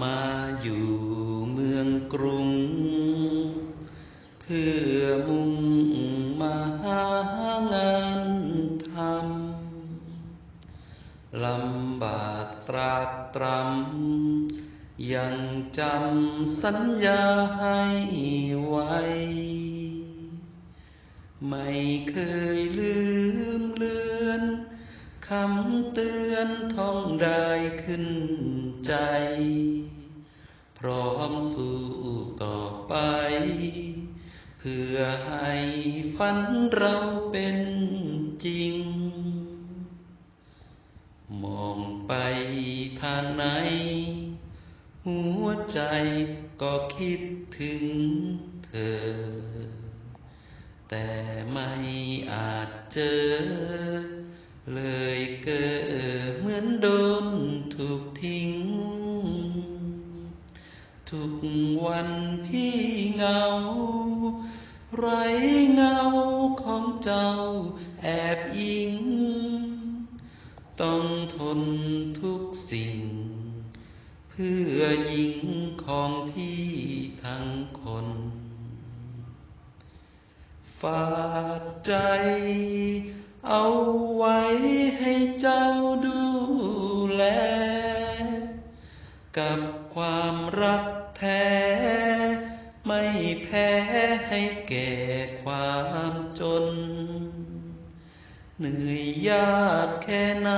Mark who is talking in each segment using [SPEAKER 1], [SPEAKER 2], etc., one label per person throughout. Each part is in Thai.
[SPEAKER 1] มาอยู่เมืองกรุง เพื่อมุ่งมาหางานทำลำบากตรากตรำยังจำสัญญาให้ไว้ ไม่เคยลืมเลือนคำเตือนท่องได้ขึ้นใจ พร้อมสู้ต่อไป เพื่อให้ฝันเราเป็นจริง มองไปทางไหน หัวใจก็คิดถึงเธอ แต่ไม่อาจเจอเลย พี่เงา ไรเงาของเจ้าแอบอิง ต้องทนทุกสิ่ง เพื่อหญิงของพี่ทั้งคน ฝากใจเอาไว้ให้เจ้าดูแล กับความรักแท้ ไม่แพ้ให้แก่ความจน เหนื่อยยากแค่ไหน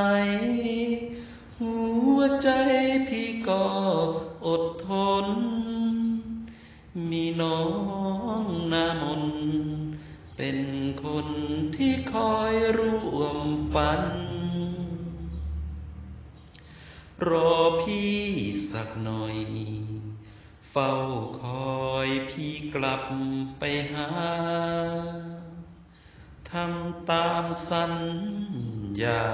[SPEAKER 1] หัวใจพี่ก็อดทน มีน้องหน้ามน เป็นคนที่คอยร่วมฝัน รอพี่สักหน่อย เฝ้าคอยพี่กลับไปหาทำตามสัญญา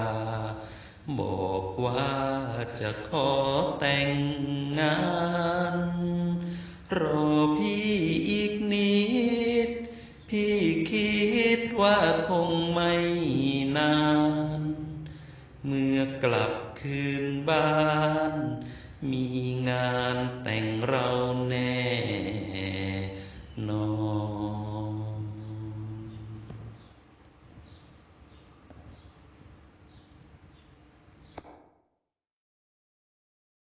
[SPEAKER 1] บอกว่าจะขอแต่งงาน รอพี่อีกนิด พี่คิดว่าคงไม่นาน เมื่อกลับคืนบ้าน มีงานแต่งเรา